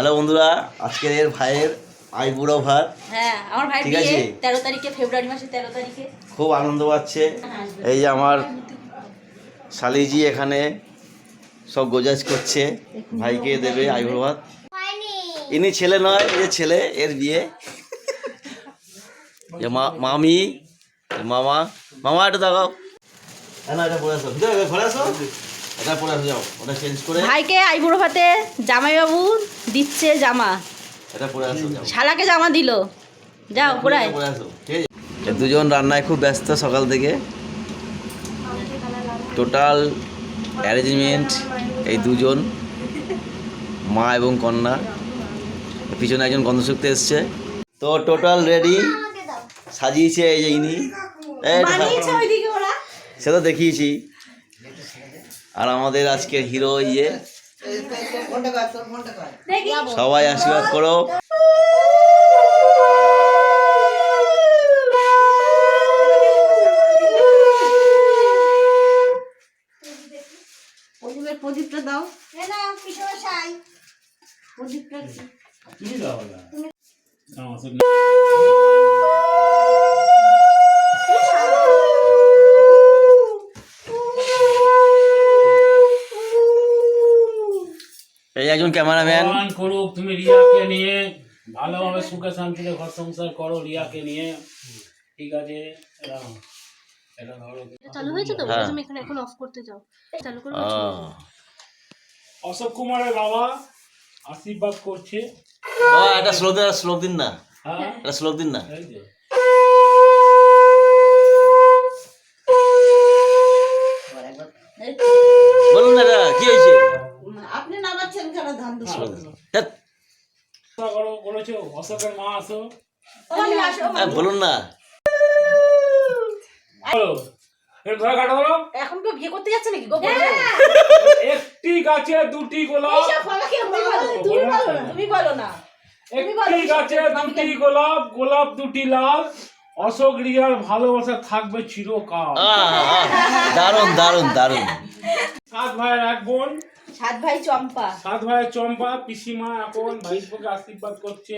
Hello বন্ধুরা আজকের এর ভাইয়ের আই বুড়ো ভাত। হ্যাঁ আমার ভাই ঠিক বিয়ে আছে। তেরো তারিখে ফেব্রুয়ারি মাসের তেরো তারিখে। খুব আনন্দ পাচ্ছে। এই যে আমার শালিজি এখানে সব গোজাজ করছে। ভাইকে দেবে আই বুড়ো ভাত ইনি ছেলে নয় এই যে ছেলে এর বিয়ে। যে মা- মামি মামা। মামা এটা দেখাও হ্যাঁ না এটা পরে আসো। ঘরে আসো। এটা পরে যাও। ওটা চেঞ্জ করে ভাইকে আইবুড়ো ভাতে জামাইবাবু দিচ্ছে জামা। এটা পরে আসো যাও। শালাকে জামা দিল। যাও পরে আসো। ঠিক দুজন রান্নায় খুব ব্যস্ত সকাল থেকে। টোটাল অ্যারেঞ্জমেন্ট এই দুজন মা এবং কন্যা। পিছনে একজন গন্ধশুক্তে এসছে। তো টোটাল রেডি। সাজিয়েছে এই যে ইনি। সে তো দেখিয়েছি। আর আমাদের আজকের হিরো ইয়ে। সবাই আশীর্বাদ করো। প্রদীপটা দাও। প্রদীপটা এই একজন ক্যামেরাম্যান। করুক তুমি রিয়াকে নিয়ে ভালোভাবে সুখে শান্তিতে ঘর সংসার করো রিয়াকে নিয়ে। ঠিক আছে এরা- এটা ধরো চালু হয়েছে তো? হ্যাঁ। তুমি এখানে এখন অফ করতে যাও। চালু করে অশোক কুমারের বাবা আশীর্বাদ করছে। বাবা একটা শ্লোক দিন শ্লোক দিন না। হ্যাঁ। একটা শ্লোক দিন না। বলুন না এটা কি হয়েছে আপনি নামাচ্ছেন কেন ধান শ্লোক দিন। ধ্যাৎ, আশা করো বলেছ অশোকের মা আসো হ্যাঁ, বলুন না। এখন কেউ বিয়ে করতে যাচ্ছে নাকি? একটি গাছে দুটি গোলাপ। তুমি বলো না। তুমি বলো না। একটি গাছে দুটি গোলাপ গোলাপ দুটি লাল। অশোক রিয়ার ভালোবাসা থাকবে চিরকাল। দারুণ দারুণ দারুণ। সাত ভাইয়ের এক বোন। সাত ভাই চম্পা। সাত ভাইয়ের চম্পা পিসিমা এখন ভাইপোকে আশীর্বাদ করছে।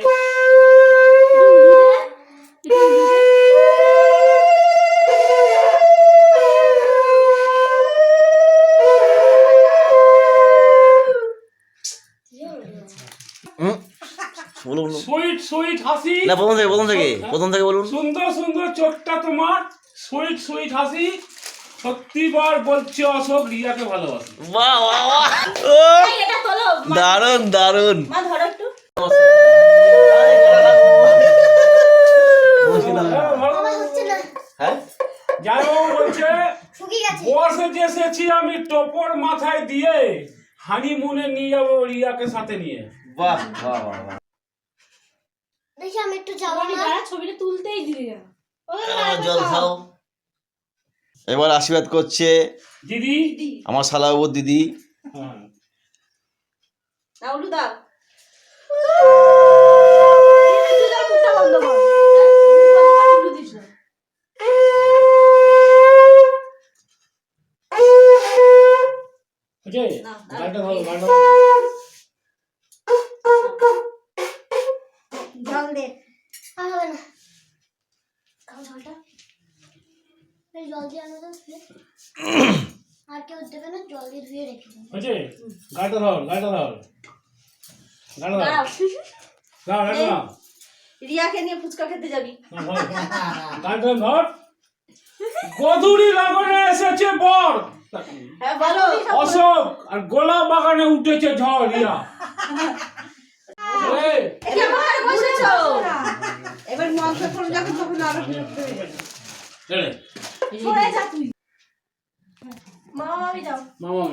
বলুন। সুইট সুইট হাসি। না প্রথম থেকে প্রথম থেকে প্রথম থেকে বলুন। সুন্দর সুন্দর চোখটা তোমার। সুইট সুইট হাসি। সত্যিবার বলছে অশোক রিয়াকে ভালোবাসে। বাহ বাহ বাহ। ও, এটা তোলো। দারুণ দারুণ। মা ধরো একটু। হ্যাঁ? এসেছি আমি টপর মাথায় দিয়ে হানিমুনে নিয়ে যাব রিয়াকে সাথে নিয়ে। বাহ বাহ বাহ। দেখি আমি একটু যাব ছবিটা তুলতেই দিলি না। জল খাও। এবার আশীর্বাদ করছে দিদি। আমার শালাবাবুর দিদি। হ্যাঁ। দাও উলু দাও তুই তোর মুখটা বন্ধ কর উলু দিস না বুঝে না, না। গাড়িটা ধরো গাড়িটা ধরো। জল দে আর হবে না খাও জলটা এই জল দিয়ে আনো আর কেউ দেবে না জল দিয়ে ধুয়ে রেখে দেবো। বুঝে ধর ধর। গাড়িটা ধর। দাও গাড়িটা দাও রিয়াকে নিয়ে ফুচকা খেতে যাবি। ধর। গধুরি লাগনে এসেছে বর। হ্যাঁ বলো। অশোক আর গোলাপ বাগানে উঠেছে ঝড় রিয়া। এবার ফোন যখন তখন আরও বিরক্ত হয়ে যাবে। সরে যা তুই মামা মামি যাও। মামা।